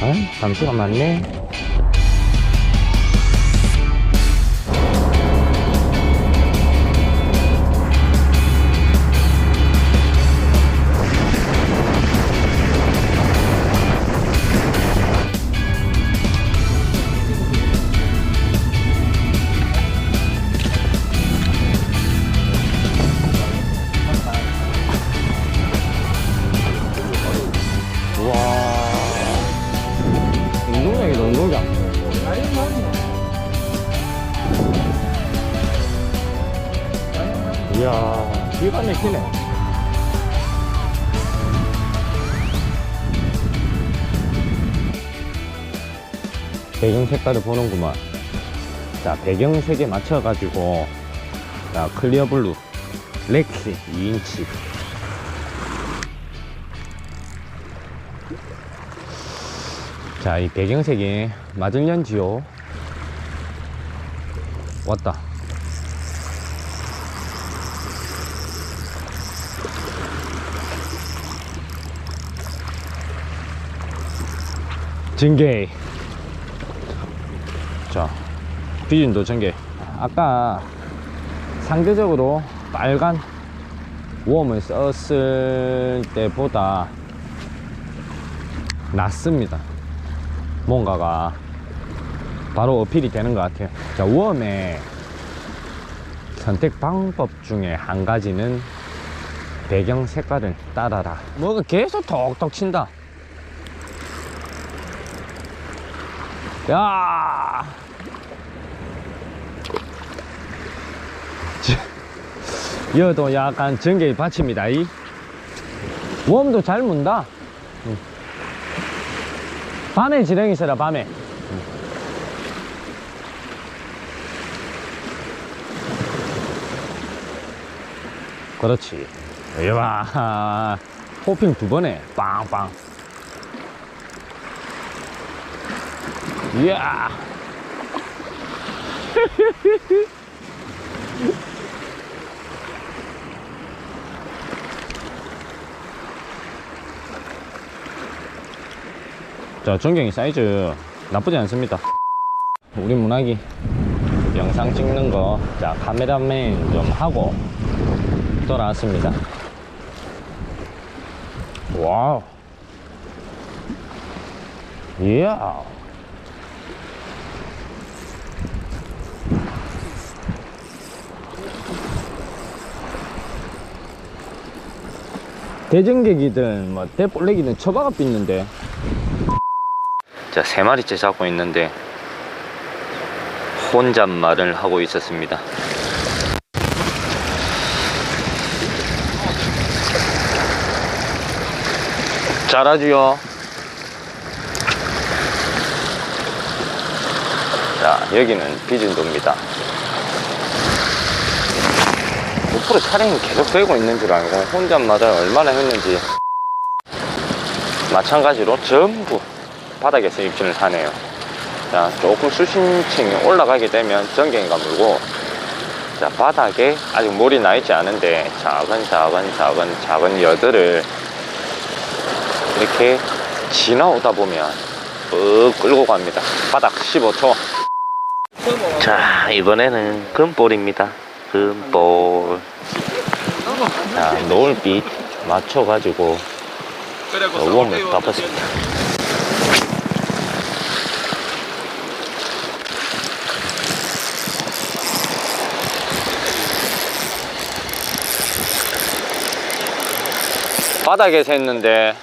아, 잠시가 많네. 와. 운동장이다, 운동장. 이야, 기가 막히네. 배경 색깔을 보는구만. 자, 배경 색에 맞춰가지고, 자, 클리어 블루, 렉시 2인치. 자, 이 배경색이 맞을련지요? 왔다. 전개. 자, 비준도 전개. 아까 상대적으로 빨간 웜을 썼을 때보다 낫습니다. 뭔가가 바로 어필이 되는 것 같아요. 자, 웜의 선택 방법 중에 한 가지는 배경 색깔을 따라라. 뭐가 계속 톡톡 친다. 야! 지- 여도 약간 전개의 받칩니다. 이 웜도 잘 문다. 밤에 지렁이 있어라 밤에. 그렇지. 이봐. 호핑 두 번에 빵빵. 이야 자 전경이 사이즈 나쁘지 않습니다. 우리 문학이 영상 찍는 거 자 카메라맨 좀 하고 돌아왔습니다. 와우. 이야. 대전객이든 뭐 대볼레기든 처박아 삐는데 자, 세 마리째 잡고 있는데 혼잣말을 하고 있었습니다. 잘하지요. 자, 여기는 비준도입니다. 옆으로 차량이 계속 되고 있는 줄 알고 혼잣말을 얼마나 했는지 마찬가지로 전부 바닥에서 입질을 하네요. 자, 조금 수심층이 올라가게 되면 전갱이가 물고, 자, 바닥에 아직 물이 나 있지 않은데, 작은, 작은, 작은, 작은 여들을 이렇게 지나오다 보면, ปึ๊ 끌고 갑니다. 바닥 15초. 자, 이번에는 금볼입니다. 금볼. 자, 노을빛 맞춰 가지고, 웜을 덮었습니다. 바닥에서 했는데.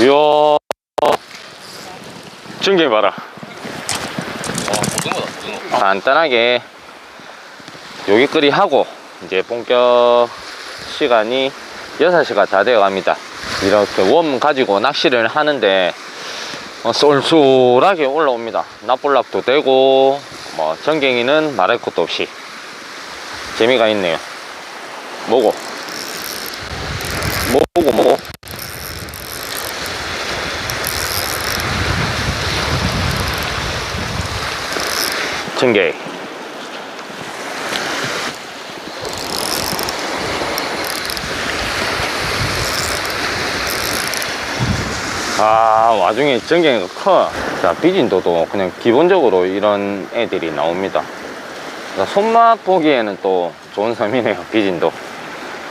이야 중계 봐라. 간단하게 요기거리 하고 이제 본격 시간이 6시가 다 되어 갑니다. 이렇게 웜 가지고 낚시를 하는데 어, 쏠쏠하게 올라옵니다. 납볼락도 되고 뭐 전갱이는 말할 것도 없이 재미가 있네요. 뭐고? 뭐고 뭐고? 전개. 아, 와중에 전갱이가 커. 자, 비진도도 그냥 기본적으로 이런 애들이 나옵니다. 자, 손맛 보기에는 또 좋은 섬이네요, 비진도.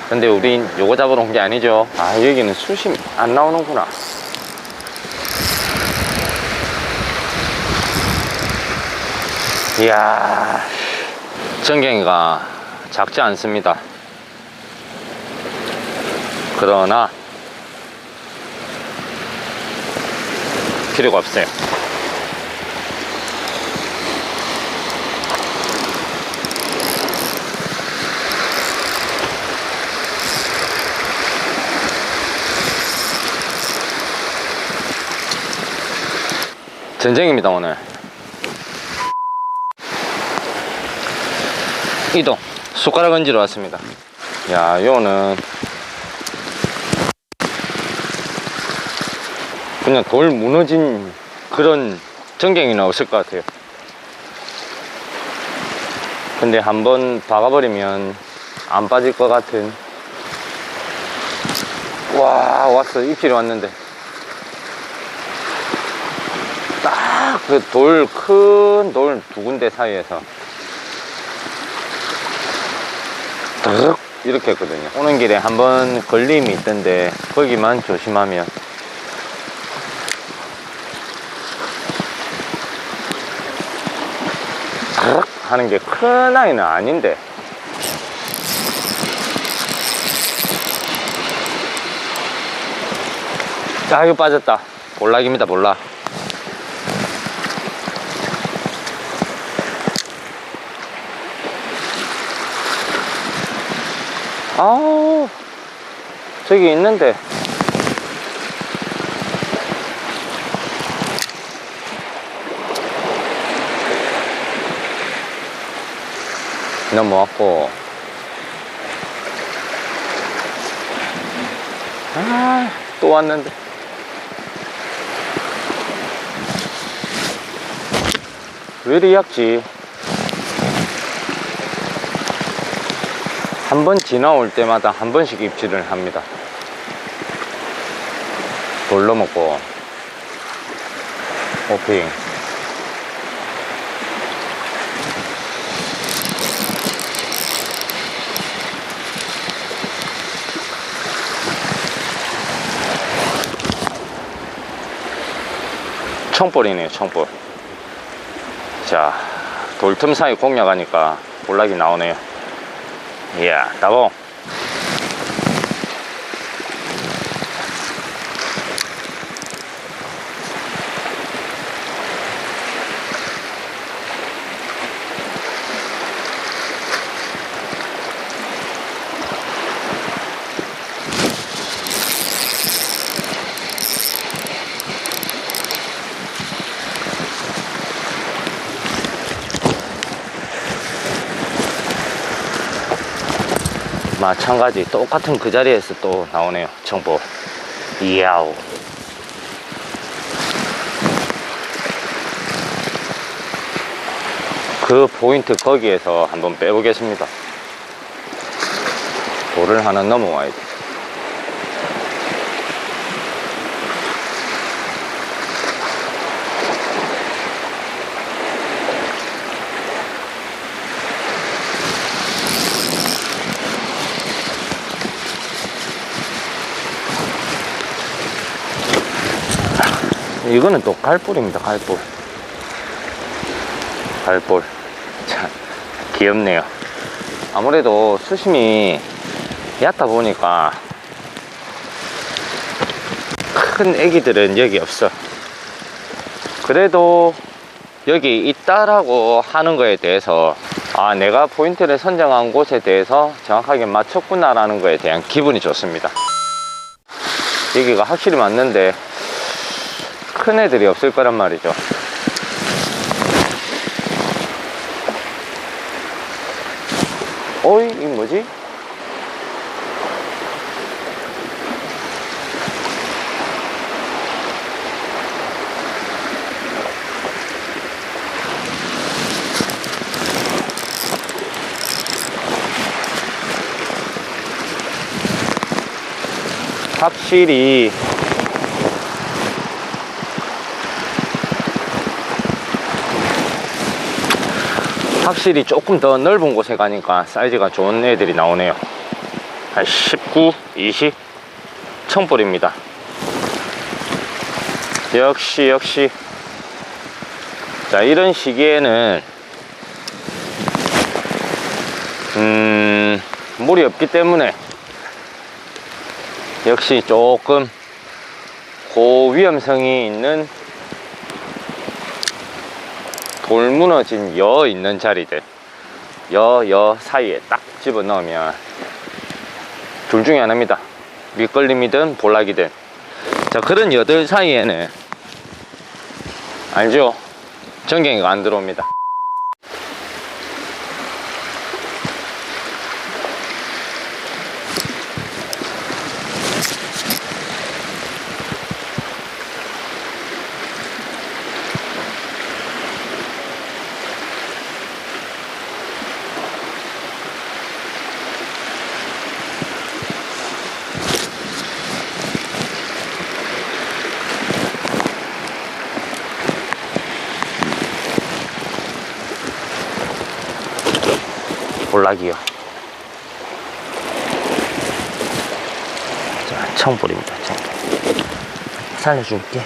근데 우린 요거 잡으러 온 게 아니죠. 아, 여기는 수심 안 나오는구나. 이야, 전갱이가 작지 않습니다. 그러나, 필요가 없어요. 전쟁입니다, 오늘. 이동. 숟가락 얹으러 왔습니다. 야, 요는 그냥 돌 무너진 그런 전갱이는 없을 것 같아요. 근데 한번 박아버리면 안 빠질 것 같은. 와, 왔어. 입질이 왔는데. 딱 그 돌, 큰 돌 두 군데 사이에서. 득 이렇게 했거든요. 오는 길에 한번 걸림이 있던데, 거기만 조심하면. 하는 게 큰 아이는 아닌데. 자, 이거 빠졌다. 볼락입니다, 볼락. 아우, 저기 있는데. 넘어왔고. 아, 또 왔는데. 왜 이리 약지? 한 번 지나올 때마다 한 번씩 입질을 합니다. 돌로 먹고, 오핑. 청볼이네요, 청볼. 자, 돌 틈 사이 공략하니까 볼락이 나오네요. 이야, 따봉. 마찬가지. 똑같은 그 자리에서 또 나오네요. 청보. 이야우 그 포인트 거기에서 한번 빼보겠습니다. 돌을 하나 넘어와야 돼 이거는 또 갈볼입니다 갈볼. 갈볼. 참 귀엽네요. 아무래도 수심이 얕다 보니까 큰 애기들은 여기 없어. 그래도 여기 있다라고 하는 거에 대해서 아 내가 포인트를 선정한 곳에 대해서 정확하게 맞췄구나 라는 거에 대한 기분이 좋습니다. 여기가 확실히 맞는데 큰 애들이 없을 거란 말이죠 어이 이 뭐지? 확실히 확실히 조금 더 넓은 곳에 가니까 사이즈가 좋은 애들이 나오네요. 한 19, 20 청볼입니다. 역시 역시. 자 이런 시기에는 음 물이 없기 때문에 역시 조금 고위험성이 있는 돌 무너진 여 있는 자리들. 여 여 사이에 딱 집어 넣으면 둘 중에 하나입니다. 밑걸림이든 볼락이든. 자 그런 여들 사이에는 알죠? 전갱이가 안 들어옵니다 볼락이요. 자 청볼입니다 청볼. 살려줄게. 자,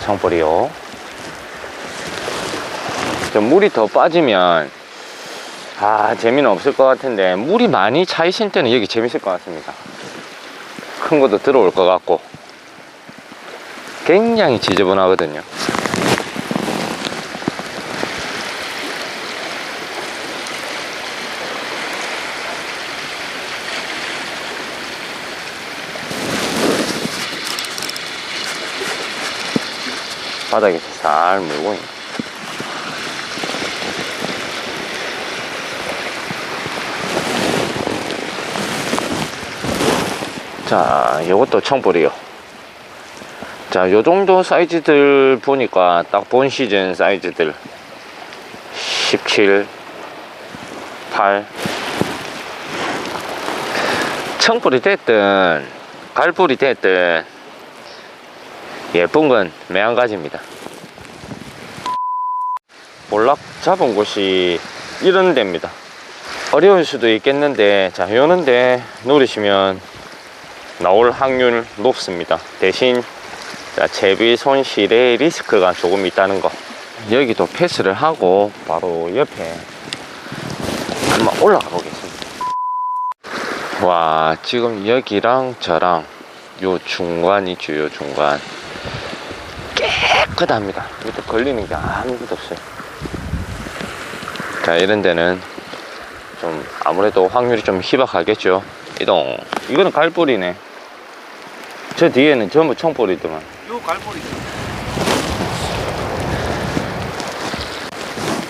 청볼이요. 저 물이 더 빠지면 아 재미는 없을 것 같은데 물이 많이 차이신 때는 여기 재밌을 것 같습니다. 큰 것도 들어올 것 같고 굉장히 지저분하거든요 바닥에서 살 물고 있네. 자, 요것도 청볼이요. 자, 요 정도 사이즈들 보니까 딱 본 시즌 사이즈들 17, 8 청볼이 됐든 갈볼이 됐든 예쁜 건 매한가지입니다. 볼락 잡은 곳이 이런 데입니다. 어려울 수도 있겠는데, 자, 요런데 누르시면 나올 확률 높습니다. 대신, 자, 제비 손실의 리스크가 조금 있다는 거. 여기도 패스를 하고, 바로 옆에 한번 올라가 보겠습니다. 와, 지금 여기랑 저랑 요 중간 있죠, 요 중간. 깨끗합니다. 밑에 걸리는 게 아무것도 없어요. 자, 이런 데는 좀 아무래도 확률이 좀 희박하겠죠. 이동. 이거는 갈볼이네. 저 뒤에는 전부 청볼이더만. 요 갈보리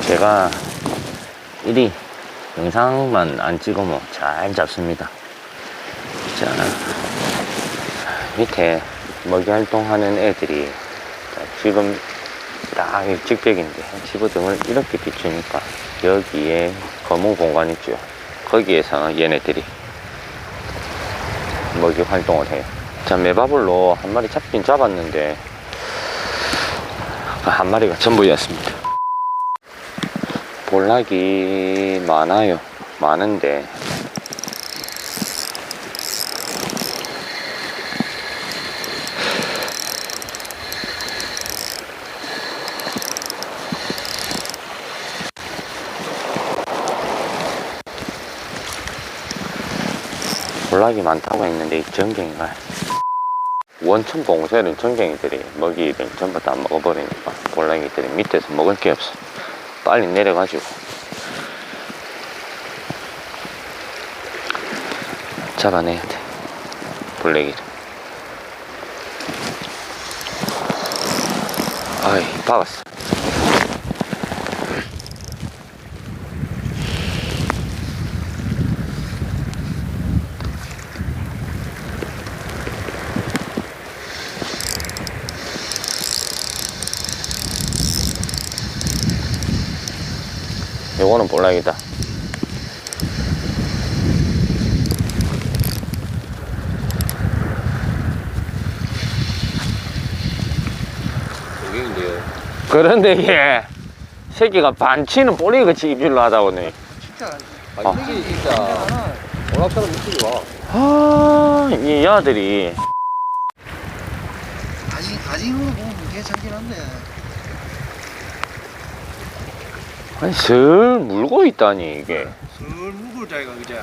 제가 이리 영상만 안 찍으면 잘 잡습니다. 자, 밑에 먹이 활동하는 애들이 자, 지금 딱이 직백인데 집어등을 이렇게 비추니까 여기에 검은 공간 있죠. 거기에서 얘네들이 먹이 활동을 해요. 자, 메바블로 한 마리 잡긴 잡았는데 그한 마리가 전부였습니다. 볼락이 많아요. 많은데 볼락이 많다고 했는데 이 전갱이가 원천 봉쇄는 전갱이들이 먹이를 전부 다 먹어버리니까 볼락이들이 밑에서 먹을 게 없어. 빨리 내려가지고. 잡아내야 돼. 블랙이를 아이 박았어 요거는 볼랑이다. 그런데 얘 새끼가 반치는 볼이 같이 입질로 하다오네. 아, 아. 진짜 오락처럼 입질이 와 아, 이 야들이. 아직 아직으로 보면 뭐 괜찮긴 한데. 아니, 슬 물고 있다니 이게. 슬 묵을 자기가 그제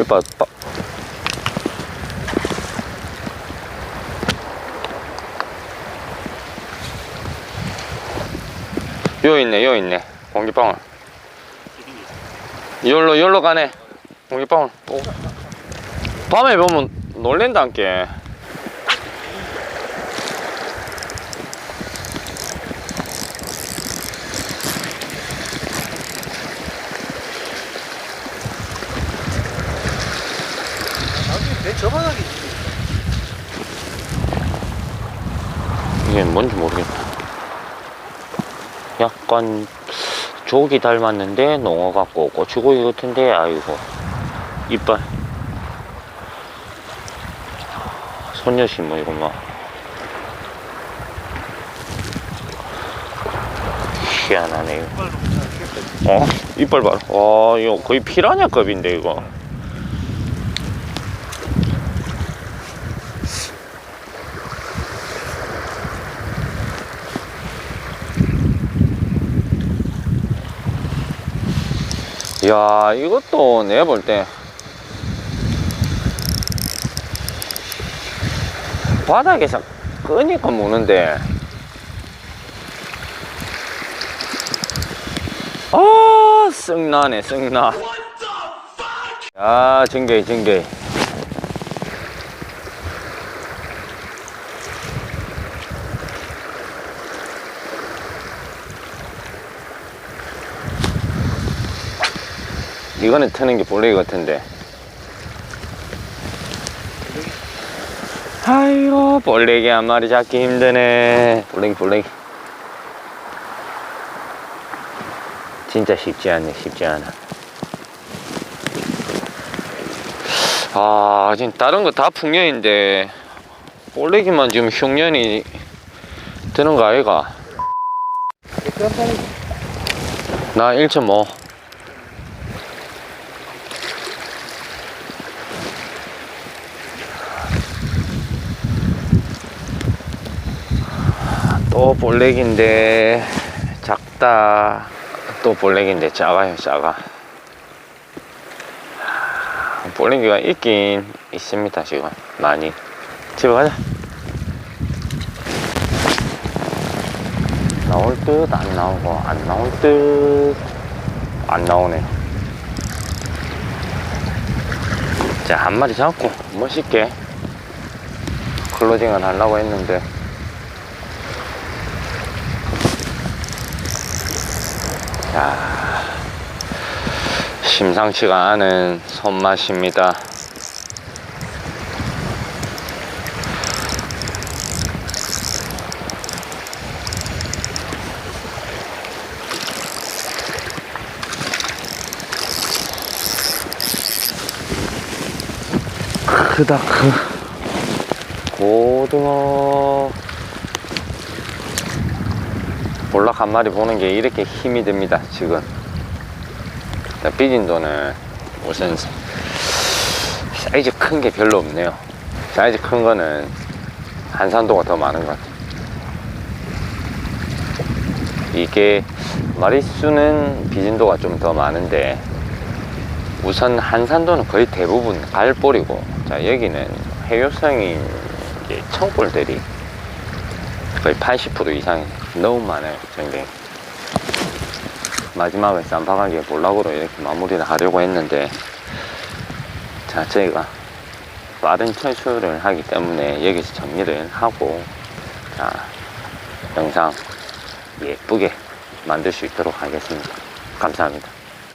이봐 봐. 요 있네 요 있네. 공기방울. 열로 열로 가네. 공기방울. 오. 밤에 보면 놀랜다니까 저바닥이 이게 뭔지 모르겠다. 약간 조기 닮았는데 농어 같고 고추고기 같은데 아이고. 이빨. 손녀시 뭐 이거 막 희한하네 이거. 빨로 못하겠다 어 이빨 봐라. 와 이거 거의 피라냐급인데 이거 야 이것도 내가 볼 때. 바닥에서 끄니까 무는데. 아 쓱나네 쓱나 야 징계이 징 이 이거는 트는 게 볼레기 같은데. 아이고 볼레기 한 마리 잡기 힘드네. 볼레기 볼레기. 진짜 쉽지 않네 쉽지 않아. 아 지금 다른 거 다 풍년인데 볼레기만 지금 흉년이 드는 거 아이가? 나 1.5 또 볼렉인데 작다. 또 볼렉인데 작아요 작아. 볼렉이가 있긴 있습니다 지금. 많이. 집에 가자. 나올 듯 안 나오고 안 나올 듯. 안 나오네. 자 한 마리 잡고 멋있게 클로징을 하려고 했는데 야, 심상치가 않은 손맛입니다. 크다 크 고등어 볼락 한 마리 보는 게 이렇게 힘이 듭니다 지금. 자, 삐진도는 우선 사이즈 큰 게 별로 없네요. 사이즈 큰 거는 한산도가 더 많은 것 같아요. 이게 마리수는 비진도가 좀 더 많은데 우선 한산도는 거의 대부분 갈볼이고 자 여기는 해요성인 이제 청볼들이 거의 80% 이상이 너무 많아요 전갱 마지막에 쌈박하게 볼락으로 이렇게 마무리를 하려고 했는데 자 저희가 빠른 철수를 하기 때문에 여기서 정리를 하고 자 영상 예쁘게 만들 수 있도록 하겠습니다. 감사합니다